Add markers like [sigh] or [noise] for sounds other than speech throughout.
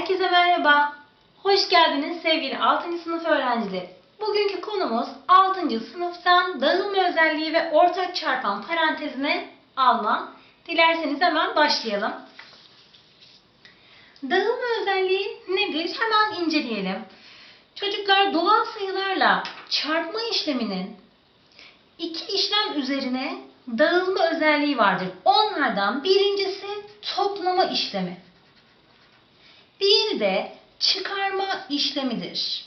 Herkese merhaba. Hoş geldiniz sevgili 6. sınıf öğrencileri. Bugünkü konumuz 6. sınıftan dağılma özelliği ve ortak çarpan parantezine alma. Dilerseniz hemen başlayalım. Dağılma özelliği nedir? Hemen inceleyelim. Çocuklar doğal sayılarla çarpma işleminin iki işlem üzerine dağılma özelliği vardır. Onlardan birincisi toplama işlemi. Diğeri de çıkarma işlemidir.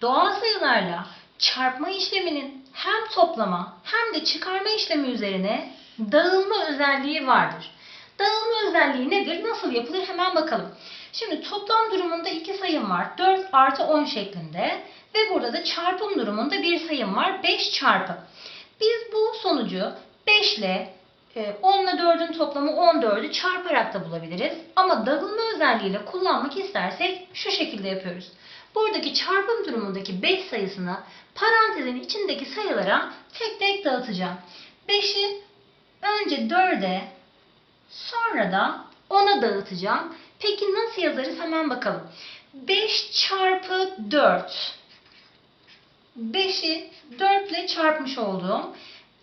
Doğal sayılarla çarpma işleminin hem toplama hem de çıkarma işlemi üzerine dağılma özelliği vardır. Dağılma özelliği nedir? Nasıl yapılır? Hemen bakalım. Şimdi toplam durumunda iki sayım var. 4 artı 10 şeklinde. Ve burada da çarpım durumunda bir sayım var. 5 çarpı. Biz bu sonucu 5 ile 10 ile 4'ün toplamı 14'ü çarparak da bulabiliriz. Ama dağılma özelliğiyle kullanmak istersek şu şekilde yapıyoruz. Buradaki çarpım durumundaki 5 sayısını parantezin içindeki sayılara tek tek dağıtacağım. 5'i önce 4'e sonra da 10'a dağıtacağım. Peki nasıl yazarız hemen bakalım. 5 çarpı 4. 5'i 4 ile çarpmış oldum.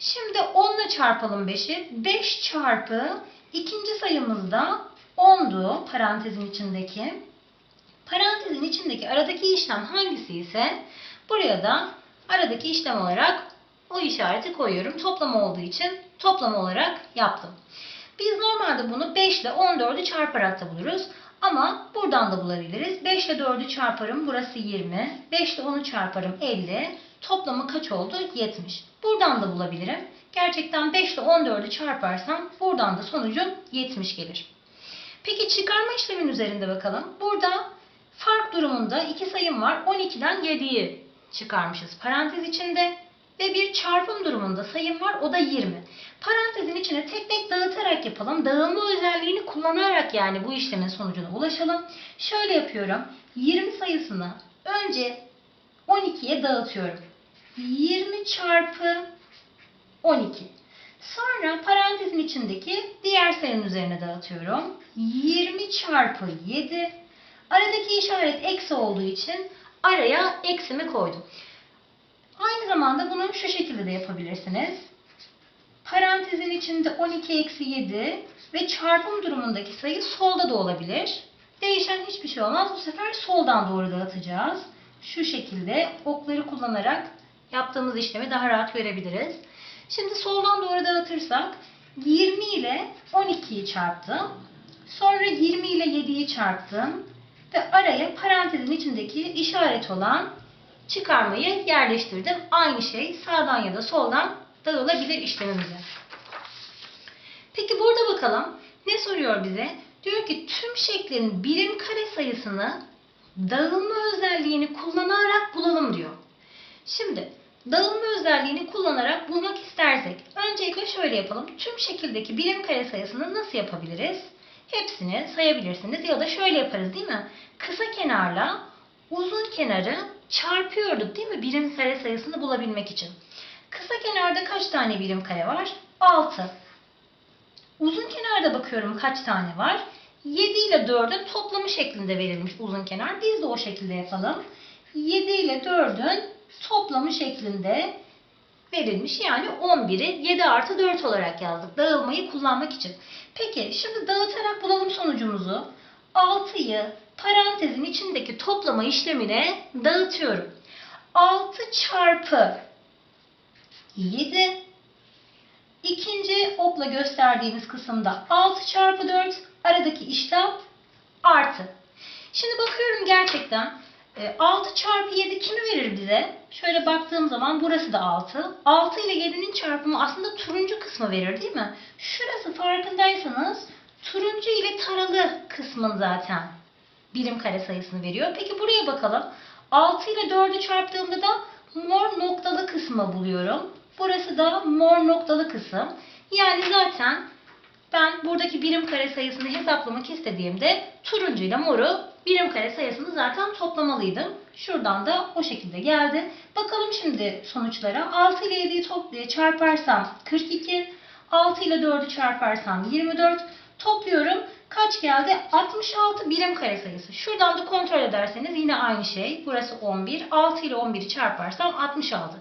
Şimdi 10 ile çarpalım 5'i. 5 çarpı ikinci sayımız da 10'du parantezin içindeki. Parantezin içindeki aradaki işlem hangisi ise buraya da aradaki işlem olarak o işareti koyuyorum. Toplama olduğu için toplama olarak yaptım. Biz normalde bunu 5 ile 14'ü çarparak da buluruz. Ama buradan da bulabiliriz. 5 ile 4'ü çarparım. Burası 20. 5 ile 10'u çarparım. 50. Toplamı kaç oldu? 70. Buradan da bulabilirim. Gerçekten 5 ile 14'ü çarparsam buradan da sonucum 70 gelir. Peki çıkarma işlemin üzerinde bakalım. Burada fark durumunda iki sayım var. 12'den 7'yi çıkarmışız parantez içinde. Ve bir çarpım durumunda sayım var. O da 20. Parantezin içine tek tek dağıtarak yapalım. Dağılma özelliğini kullanarak yani bu işlemin sonucuna ulaşalım. Şöyle yapıyorum. 20 sayısını önce 12'ye dağıtıyorum. 20 çarpı 12. Sonra parantezin içindeki diğer sayının üzerine dağıtıyorum. 20 çarpı 7. Aradaki işaret eksi olduğu için araya eksimi koydum. Aynı zamanda bunu şu şekilde de yapabilirsiniz. Parantezin içinde 12 eksi 7 ve çarpım durumundaki sayı solda da olabilir. Değişen hiçbir şey olmaz. Bu sefer soldan doğru dağıtacağız. Şu şekilde okları kullanarak yaptığımız işlemi daha rahat görebiliriz. Şimdi soldan doğru dağıtırsak 20 ile 12'yi çarptım. Sonra 20 ile 7'yi çarptım. Ve araya parantezin içindeki işaret olan çıkarmayı yerleştirdim. Aynı şey sağdan ya da soldan dağılabilir işlemimize. Peki burada bakalım ne soruyor bize? Diyor ki tüm şeklin birim kare sayısını dağılma özelliğini kullanarak bulalım diyor. Şimdi dağılma özelliğini kullanarak bulmak istersek öncelikle şöyle yapalım. Tüm şekildeki birim kare sayısını nasıl yapabiliriz? Hepsini sayabilirsiniz ya da şöyle yaparız değil mi? Kısa kenarla uzun kenarı çarpıyorduk değil mi? Birim kare sayısını bulabilmek için. Kısa kenarda kaç tane birim kare var? 6. Uzun kenarda bakıyorum kaç tane var? 7 ile 4'ün toplamı şeklinde verilmiş uzun kenar. Biz de o şekilde yapalım. 7 ile 4'ün toplamı şeklinde verilmiş. Yani 11'i 7 artı 4 olarak yazdık. Dağılmayı kullanmak için. Peki şimdi dağıtarak bulalım sonucumuzu. 6'yı parantezin içindeki toplama işlemine dağıtıyorum. 6 çarpı 7 İkinci okla gösterdiğimiz kısımda 6 çarpı 4 aradaki işlem artı. Şimdi bakıyorum gerçekten e, 6 çarpı 7 kimi verir bize? Şöyle baktığım zaman burası da 6. 6 ile 7'nin çarpımı aslında turuncu kısmı verir değil mi? Şurası farkındaysanız turuncu ile taralı kısmın zaten birim kare sayısını veriyor. Peki buraya bakalım. 6 ile 4'ü çarptığımda da mor noktalı kısmı buluyorum. Burası da mor noktalı kısım. Yani zaten ben buradaki birim kare sayısını hesaplamak istediğimde turuncu ile moru birim kare sayısını zaten toplamalıydım. Şuradan da o şekilde geldi. Bakalım şimdi sonuçlara. 6 ile 7'yi toplayıp çarparsam 42. 6 ile 4'ü çarparsam 24. Topluyorum. kaç geldi? 66 birim kare sayısı. Şuradan da kontrol ederseniz yine aynı şey. Burası 11. 6 ile 11'i çarparsam 66.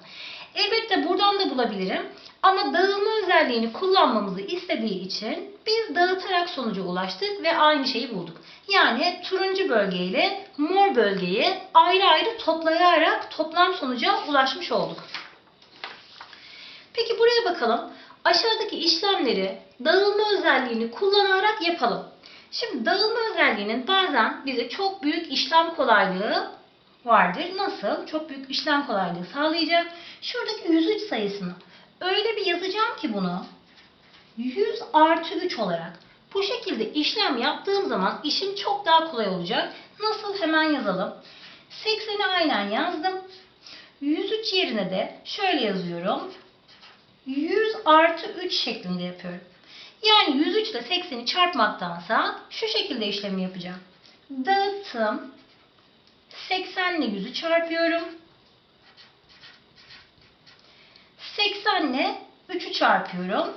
Elbette buradan da bulabilirim. Ama dağılma özelliğini kullanmamızı istediği için biz dağıtarak sonuca ulaştık ve aynı şeyi bulduk. Yani turuncu bölge ile mor bölgeyi ayrı ayrı toplayarak toplam sonuca ulaşmış olduk. Peki buraya bakalım. Aşağıdaki işlemleri dağılma özelliğini kullanarak yapalım. Şimdi dağılma özelliğinin bazen bize çok büyük işlem kolaylığı vardır. Nasıl? Çok büyük işlem kolaylığı sağlayacak. Şuradaki 103 sayısını öyle bir yazacağım ki bunu 100 artı 3 olarak. Bu şekilde işlem yaptığım zaman işim çok daha kolay olacak. Nasıl? Hemen yazalım. 80'i aynen yazdım. 103 yerine de şöyle yazıyorum. 100 artı 3 şeklinde yapıyorum. Yani 103 ile 80'i çarpmaktansa şu şekilde işlemi yapacağım. Dağıttım. 80 ile 100'ü çarpıyorum. 80 ile 3'ü çarpıyorum.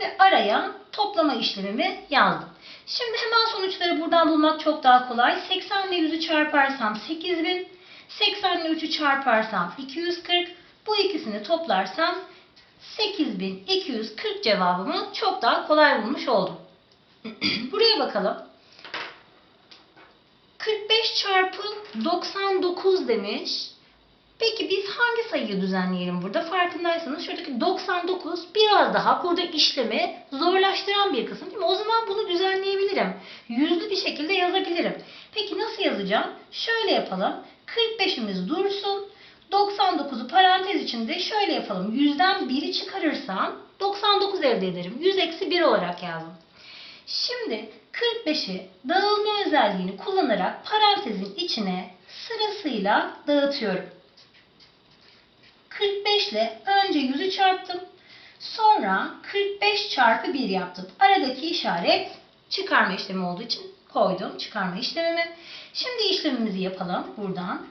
Ve araya toplama işlemimi yazdım. Şimdi hemen sonuçları buradan bulmak çok daha kolay. 80 ile 100'ü çarparsam 8000. 80 ile 3'ü çarparsam 240. Bu ikisini toplarsam 8240 cevabımı çok daha kolay bulmuş oldum. [clears throat] Buraya bakalım. 45 çarpı 99 demiş. Peki biz hangi sayıyı düzenleyelim burada? Farkındaysanız şuradaki 99 biraz daha burada işlemi zorlaştıran bir kısım değil mi? O zaman bunu düzenleyebilirim. Yüzlü bir şekilde yazabilirim. Peki nasıl yazacağım? Şöyle yapalım. 45'imiz dursun. 99'u parantez içinde şöyle yapalım. 100'den 1'i çıkarırsam 99 elde ederim. 100 eksi 1 olarak yazdım. Şimdi 45'i dağılma özelliğini kullanarak parantezin içine sırasıyla dağıtıyorum. 45 ile önce 100'ü çarptım. Sonra 45 çarpı 1 yaptım. Aradaki işaret çıkarma işlemi olduğu için koydum çıkarma işlemimi. Şimdi işlemimizi yapalım buradan.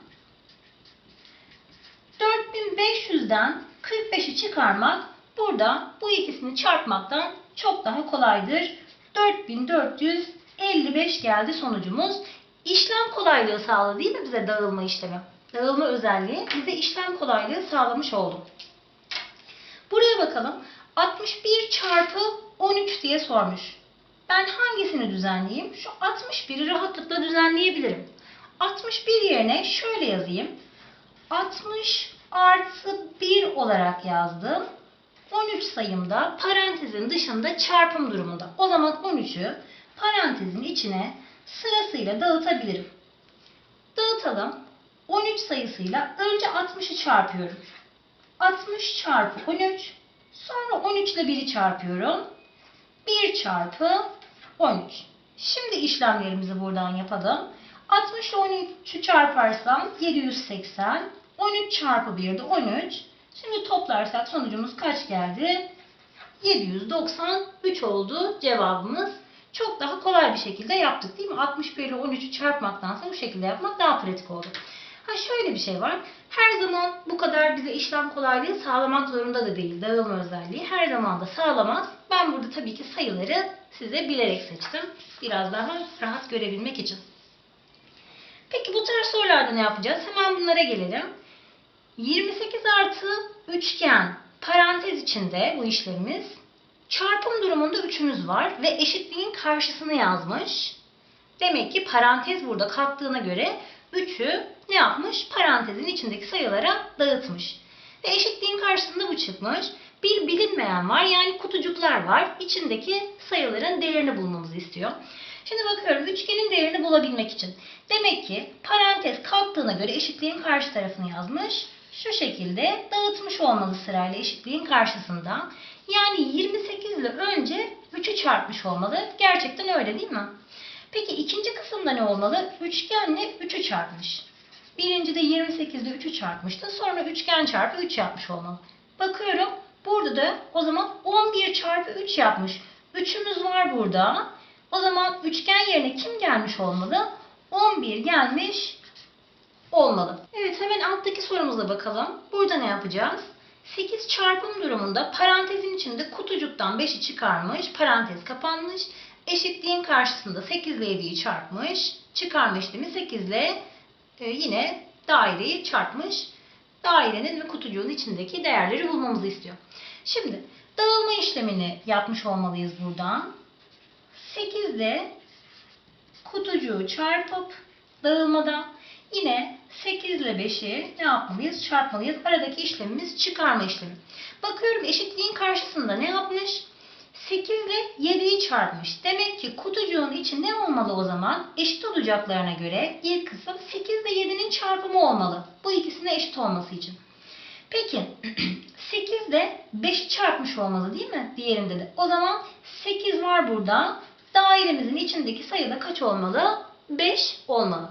4500'den 45'i çıkarmak burada bu ikisini çarpmaktan çok daha kolaydır. 4455 geldi sonucumuz. İşlem kolaylığı sağladı değil mi bize dağılma işlemi? Dağılma özelliği bize işlem kolaylığı sağlamış oldu. Buraya bakalım. 61 çarpı 13 diye sormuş. Ben hangisini düzenleyeyim? Şu 61'i rahatlıkla düzenleyebilirim. 61 yerine şöyle yazayım. 60 artı 1 olarak yazdım. 13 sayımda parantezin dışında çarpım durumunda. O zaman 13'ü parantezin içine sırasıyla dağıtabilirim. Dağıtalım. 13 sayısıyla önce 60'ı çarpıyorum. 60 çarpı 13. Sonra 13 ile 1'i çarpıyorum. 1 çarpı 13. Şimdi işlemlerimizi buradan yapalım. 60 ile 13'ü çarparsam 780. 13 çarpı 1 de 13. Şimdi toplarsak sonucumuz kaç geldi? 793 oldu cevabımız. Çok daha kolay bir şekilde yaptık değil mi? 61 ile 13'ü çarpmaktansa bu şekilde yapmak daha pratik oldu. Ha şöyle bir şey var. Her zaman bu kadar bize işlem kolaylığı sağlamak zorunda da değil. Dağılma özelliği her zaman da sağlamaz. Ben burada tabii ki sayıları size bilerek seçtim. Biraz daha rahat görebilmek için. Peki bu tarz sorularda ne yapacağız? Hemen bunlara gelelim. 28 artı üçgen parantez içinde bu işlemimiz. Çarpım durumunda üçümüz var ve eşitliğin karşısını yazmış. Demek ki parantez burada kalktığına göre 3'ü ne yapmış? Parantezin içindeki sayılara dağıtmış. Ve eşitliğin karşısında bu çıkmış. Bir bilinmeyen var yani kutucuklar var. İçindeki sayıların değerini bulmamızı istiyor. Şimdi bakıyorum üçgenin değerini bulabilmek için. Demek ki parantez kalktığına göre eşitliğin karşı tarafını yazmış. Şu şekilde dağıtmış olmalı sırayla eşitliğin karşısında. Yani 28 ile önce 3'ü çarpmış olmalı. Gerçekten öyle değil mi? Peki ikinci kısımda ne olmalı? Üçgenle 3'ü çarpmış. Birinci de 28 ile 3'ü çarpmıştı. Sonra üçgen çarpı 3 yapmış olmalı. Bakıyorum burada da o zaman 11 çarpı 3 yapmış. 3'ümüz var burada. O zaman üçgen yerine kim gelmiş olmalı? 11 gelmiş olmalı. Evet hemen alttaki sorumuza bakalım. Burada ne yapacağız? 8 çarpım durumunda parantezin içinde kutucuktan 5'i çıkarmış. Parantez kapanmış. Eşitliğin karşısında 8 ile 7'yi çarpmış. Çıkarma işlemi 8 ile yine daireyi çarpmış. Dairenin ve kutucuğun içindeki değerleri bulmamızı istiyor. Şimdi dağılma işlemini yapmış olmalıyız buradan. 8 ile kutucuğu çarpıp dağılmadan yine 8 ile 5'i ne yapmalıyız? Çarpmalıyız. Aradaki işlemimiz çıkarma işlemi. Bakıyorum eşitliğin karşısında ne yapmış? 8 ile 7'yi çarpmış. Demek ki kutucuğun içi ne olmalı o zaman? Eşit olacaklarına göre ilk kısım 8 ile 7'nin çarpımı olmalı. Bu ikisine eşit olması için. Peki 8 ile 5'i çarpmış olmalı değil mi? Diğerinde de. O zaman 8 var burada. Dairemizin içindeki sayı da kaç olmalı? 5 olmalı.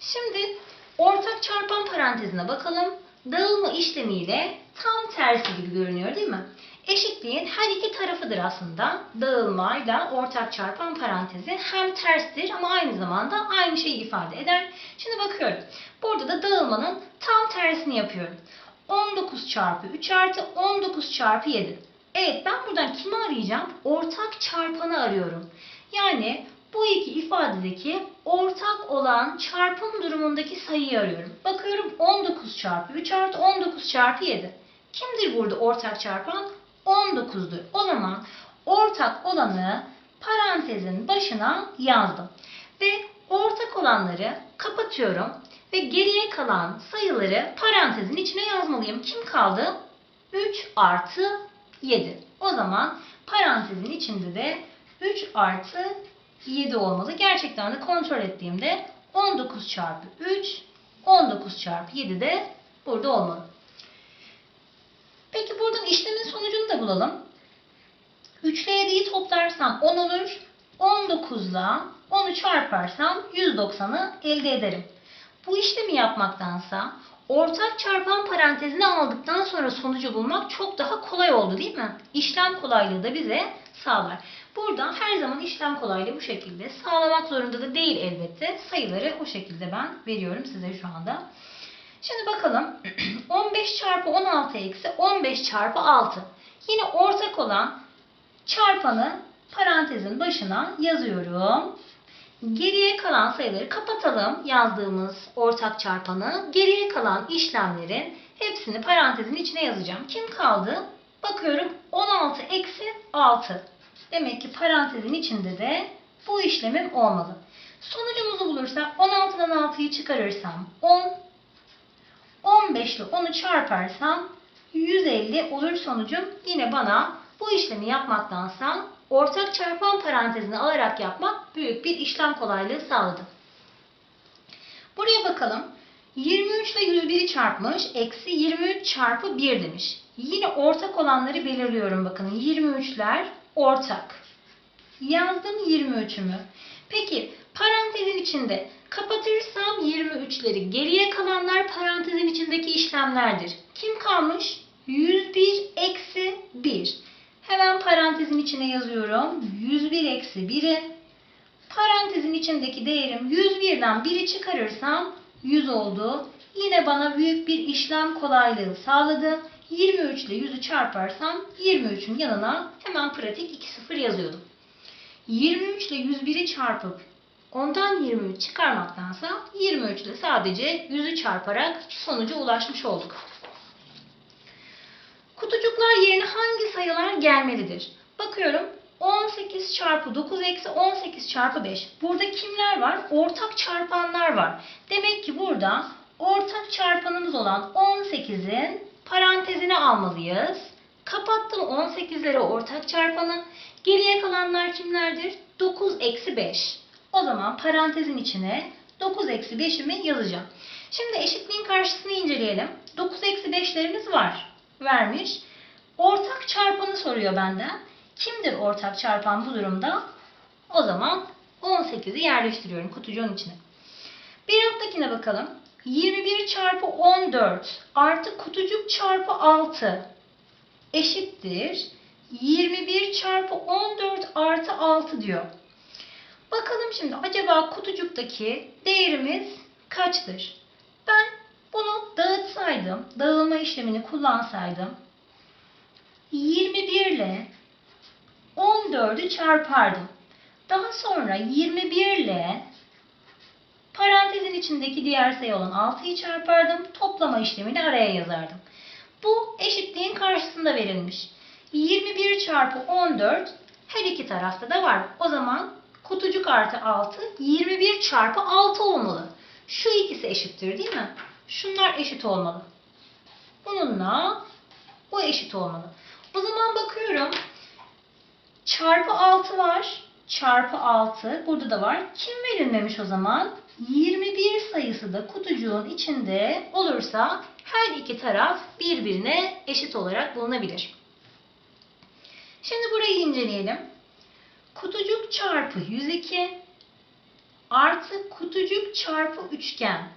Şimdi ortak çarpan parantezine bakalım. Dağılma işlemiyle tam tersi gibi görünüyor değil mi? Eşitliğin her iki tarafıdır aslında. Dağılmayla ortak çarpan parantezi hem terstir ama aynı zamanda aynı şeyi ifade eder. Şimdi bakıyorum. Burada da dağılmanın tam tersini yapıyorum. 19 çarpı 3 artı 19 çarpı 7. Evet ben buradan kimi arayacağım? Ortak çarpanı arıyorum. Yani bu iki ifadedeki ortak olan çarpım durumundaki sayıyı arıyorum. Bakıyorum 19 çarpı 3 artı 19 çarpı 7. Kimdir burada ortak çarpan? 19'dur. O zaman ortak olanı parantezin başına yazdım. Ve ortak olanları kapatıyorum. Ve geriye kalan sayıları parantezin içine yazmalıyım. Kim kaldı? 3 artı 7. O zaman parantezin içinde de 3 artı 7 olmalı. Gerçekten de kontrol ettiğimde 19 çarpı 3, 19 çarpı 7 de burada olmalı. Peki buradan işlemin sonucunu da bulalım. 3 ile 7'yi toplarsam 10 olur. 19 ile 10'u çarparsam 190'ı elde ederim. Bu işlemi yapmaktansa ortak çarpan parantezini aldıktan sonra sonucu bulmak çok daha kolay oldu değil mi? İşlem kolaylığı da bize sağlar. Burada her zaman işlem kolaylığı bu şekilde. Sağlamak zorunda da değil elbette. Sayıları o şekilde ben veriyorum size şu anda. Şimdi bakalım. [clears throat] 15 çarpı 16 eksi 15 çarpı 6. Yine ortak olan çarpanı parantezin başına yazıyorum. Geriye kalan sayıları kapatalım yazdığımız ortak çarpanı. Geriye kalan işlemlerin hepsini parantezin içine yazacağım. Kim kaldı? Bakıyorum 16 eksi 6. Demek ki parantezin içinde de bu işlemim olmalı. Sonucumuzu bulursak 16'dan 6'yı çıkarırsam 10, 15 ile 10'u çarparsam 150 olur sonucum. Yine bana bu işlemi yapmaktansa ortak çarpan parantezini alarak yapmak büyük bir işlem kolaylığı sağladı. Buraya bakalım. 23 ile 101'i çarpmış. Eksi 23 çarpı 1 demiş. Yine ortak olanları belirliyorum bakın. 23'ler ortak. Yazdım 23'ümü. Peki parantezin içinde kapatırsam 23'leri geriye kalanlar parantezin içindeki işlemlerdir. Kim kalmış? 101 eksi 1. Hemen parantezin içine yazıyorum. 101 eksi 1'i. Parantezin içindeki değerim 101'den 1'i çıkarırsam 100 oldu. Yine bana büyük bir işlem kolaylığı sağladı. 23 ile 100'ü çarparsam 23'ün yanına hemen pratik 2-0 yazıyordum. 23 ile 101'i çarpıp ondan 23 çıkarmaktansa 23 ile sadece 100'ü çarparak sonuca ulaşmış olduk. Kutucuklar yerine hangi sayılar gelmelidir? Bakıyorum 18 çarpı 9 eksi 18 çarpı 5. Burada kimler var? Ortak çarpanlar var. Demek ki burada ortak çarpanımız olan 18'in parantezine almalıyız. Kapattım 18'leri ortak çarpanı. Geriye kalanlar kimlerdir? 9 eksi 5. O zaman parantezin içine 9 eksi 5'imi yazacağım. Şimdi eşitliğin karşısını inceleyelim. 9 eksi 5'lerimiz var. Vermiş. Ortak çarpanı soruyor benden. Kimdir ortak çarpan bu durumda? O zaman 18'i yerleştiriyorum kutucuğun içine. Bir alttakine bakalım. 21 çarpı 14 artı kutucuk çarpı 6 eşittir. 21 çarpı 14 artı 6 diyor. Bakalım şimdi acaba kutucuktaki değerimiz kaçtır? Ben bunu dağıtsaydım, dağılma işlemini kullansaydım 21 ile 14'ü çarpardım. Daha sonra 21 ile parantezin içindeki diğer sayı olan 6'yı çarpardım. Toplama işlemini araya yazardım. Bu eşitliğin karşısında verilmiş. 21 çarpı 14 her iki tarafta da var. O zaman kutucuk artı 6 21 çarpı 6 olmalı. Şu ikisi eşittir değil mi? Şunlar eşit olmalı. Bununla bu eşit olmalı. O zaman bakıyorum. Çarpı 6 var. Çarpı 6 burada da var. Kim verilmemiş o zaman? 21 sayısı da kutucuğun içinde olursa her iki taraf birbirine eşit olarak bulunabilir. Şimdi burayı inceleyelim. Kutucuk çarpı 102 artı kutucuk çarpı üçgen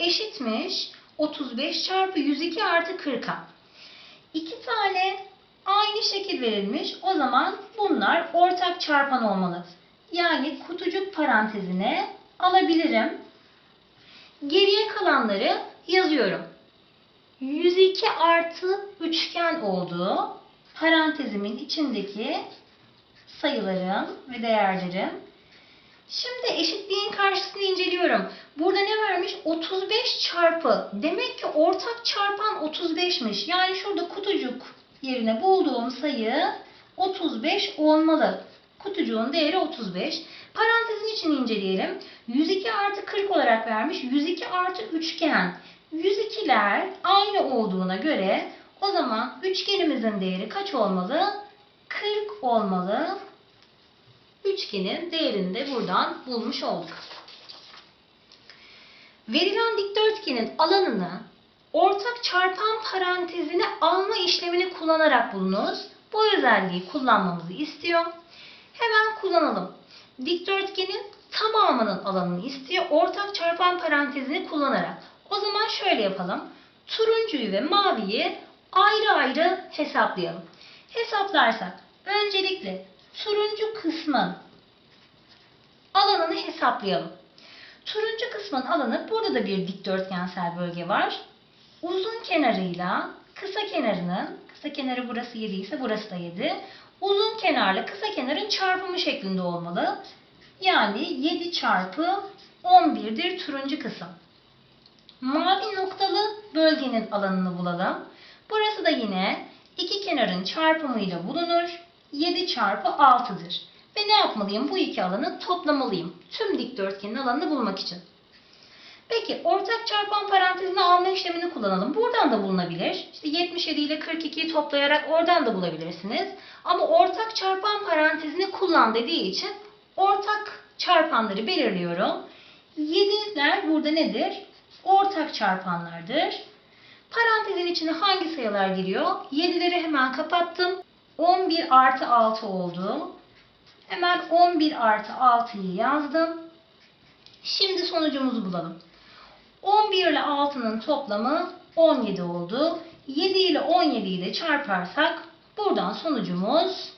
eşitmiş 35 çarpı 102 artı 40'a. İki tane aynı şekil verilmiş. O zaman bunlar ortak çarpan olmalı. Yani kutucuk parantezine alabilirim. Geriye kalanları yazıyorum. 102 artı üçgen olduğu parantezimin içindeki sayılarım ve değerlerim. Şimdi eşitliğin karşısını inceliyorum. Burada ne vermiş? 35 çarpı. Demek ki ortak çarpan 35'miş. Yani şurada kutucuk yerine bulduğum sayı 35 olmalı. Kutucuğun değeri 35. Parantezin içini inceleyelim. 102 artı 40 olarak vermiş. 102 artı üçgen. 102'ler aynı olduğuna göre o zaman üçgenimizin değeri kaç olmalı? 40 olmalı. Üçgenin değerini de buradan bulmuş olduk. Verilen dikdörtgenin alanını ortak çarpan parantezine alma işlemini kullanarak bulunuz. Bu özelliği kullanmamızı istiyor. Hemen kullanalım. Dikdörtgenin tamamının alanını istiyor. Ortak çarpan parantezini kullanarak. O zaman şöyle yapalım. Turuncuyu ve maviyi ayrı ayrı hesaplayalım. Hesaplarsak öncelikle turuncu kısmın alanını hesaplayalım. Turuncu kısmın alanı burada da bir dikdörtgensel bölge var. Uzun kenarıyla kısa kenarının, kısa kenarı burası 7 ise burası da 7. Uzun kenarla kısa kenarın çarpımı şeklinde olmalı. Yani 7 çarpı 11'dir turuncu kısım. Mavi noktalı bölgenin alanını bulalım. Burası da yine iki kenarın çarpımıyla bulunur. 7 çarpı 6'dır. Ve ne yapmalıyım? Bu iki alanı toplamalıyım. Tüm dikdörtgenin alanını bulmak için. Peki ortak çarpan parantezine alma işlemini kullanalım. Buradan da bulunabilir. İşte 77 ile 42'yi toplayarak oradan da bulabilirsiniz. Ama ortak çarpan parantezini kullan dediği için ortak çarpanları belirliyorum. 7'ler burada nedir? Ortak çarpanlardır. Parantezin içine hangi sayılar giriyor? 7'leri hemen kapattım. 11 artı 6 oldu. Hemen 11 artı 6'yı yazdım. Şimdi sonucumuzu bulalım. 11 ile 6'nın toplamı 17 oldu. 7 ile 17'yi de çarparsak buradan sonucumuz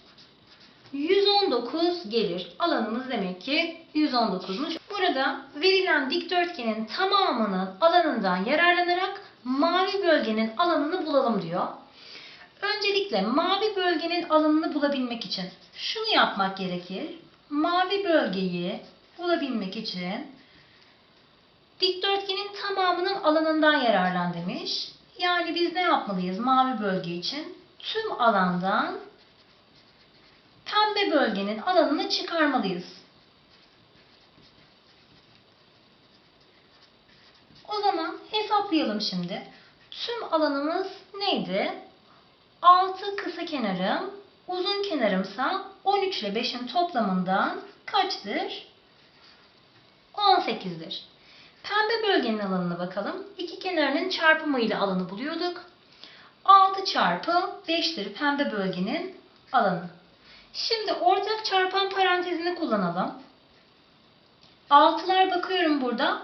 119 gelir. Alanımız demek ki 119'muş. Burada verilen dikdörtgenin tamamının alanından yararlanarak mavi bölgenin alanını bulalım diyor. Öncelikle mavi bölgenin alanını bulabilmek için şunu yapmak gerekir. Mavi bölgeyi bulabilmek için dikdörtgenin tamamının alanından yararlan demiş. Yani biz ne yapmalıyız mavi bölge için? Tüm alandan pembe bölgenin alanını çıkarmalıyız. O zaman hesaplayalım şimdi. Tüm alanımız neydi? 6 kısa kenarım, uzun kenarımsa 13 ile 5'in toplamından kaçtır? 18'dir. Pembe bölgenin alanına bakalım. İki kenarının çarpımıyla alanı buluyorduk. 6 çarpı 5'tir pembe bölgenin alanı. Şimdi ortak çarpan parantezini kullanalım. 6'lar bakıyorum burada.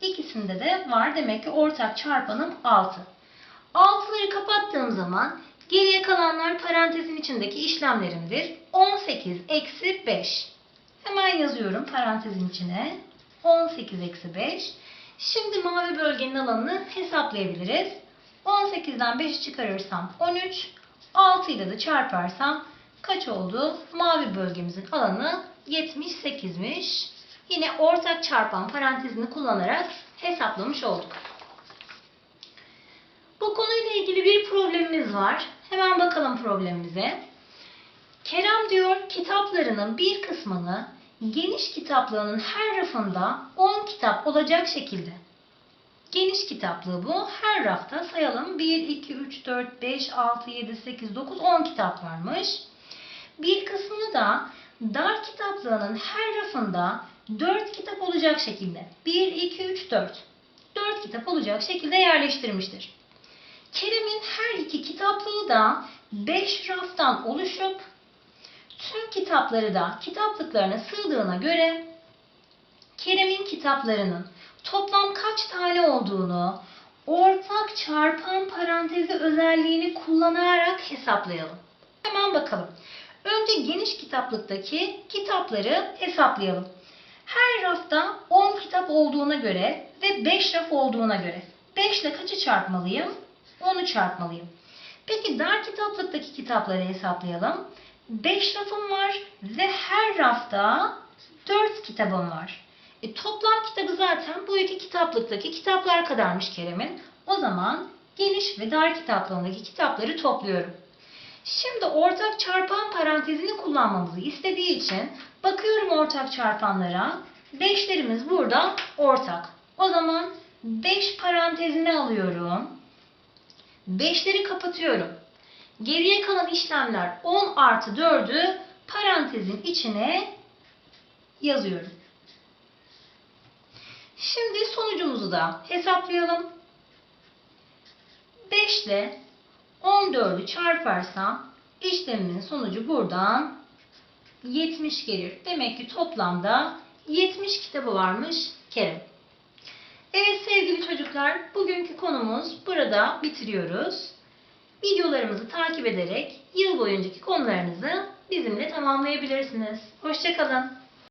İkisinde de var. Demek ki ortak çarpanım 6. 6'ları kapattığım zaman geriye kalanlar parantezin içindeki işlemlerimdir. 18 eksi 5. Hemen yazıyorum parantezin içine. 18 eksi 5. Şimdi mavi bölgenin alanını hesaplayabiliriz. 18'den 5'i çıkarırsam 13. 6 ile de çarparsam kaç oldu? Mavi bölgemizin alanı 78'miş. Yine ortak çarpan parantezini kullanarak hesaplamış olduk. Bu konuyla ilgili bir problemimiz var. Hemen bakalım problemimize. Kerem diyor kitaplarının bir kısmını geniş kitaplığının her rafında 10 kitap olacak şekilde. Geniş kitaplığı bu. Her rafta sayalım. 1, 2, 3, 4, 5, 6, 7, 8, 9, 10 kitap varmış. Bir kısmını da dar kitaplığının her rafında 4 kitap olacak şekilde. 1, 2, 3, 4. 4 kitap olacak şekilde yerleştirmiştir. Kerem'in her iki kitaplığı da 5 raftan oluşup tüm kitapları da kitaplıklarına sığdığına göre Kerem'in kitaplarının toplam kaç tane olduğunu ortak çarpan parantezi özelliğini kullanarak hesaplayalım. Hemen bakalım. Önce geniş kitaplıktaki kitapları hesaplayalım. Her rafta 10 kitap olduğuna göre ve 5 raf olduğuna göre 5 ile kaçı çarpmalıyım? 10'u çarpmalıyım. Peki dar kitaplıktaki kitapları hesaplayalım. 5 rafım var ve her rafta 4 kitabım var. E, toplam kitabı zaten bu iki kitaplıktaki kitaplar kadarmış Kerem'in. O zaman geniş ve dar kitaplığındaki kitapları topluyorum. Şimdi ortak çarpan parantezini kullanmamızı istediği için bakıyorum ortak çarpanlara. 5'lerimiz burada ortak. O zaman 5 parantezini alıyorum. 5'leri kapatıyorum. Geriye kalan işlemler 10 artı 4'ü parantezin içine yazıyorum. Şimdi sonucumuzu da hesaplayalım. 5 ile 14'ü çarparsam işlemimin sonucu buradan 70 gelir. Demek ki toplamda 70 kitabı varmış Kerem. Evet sevgili çocuklar, bugünkü konumuz burada bitiriyoruz. Videolarımızı takip ederek yıl boyuncaki konularınızı bizimle tamamlayabilirsiniz. Hoşçakalın.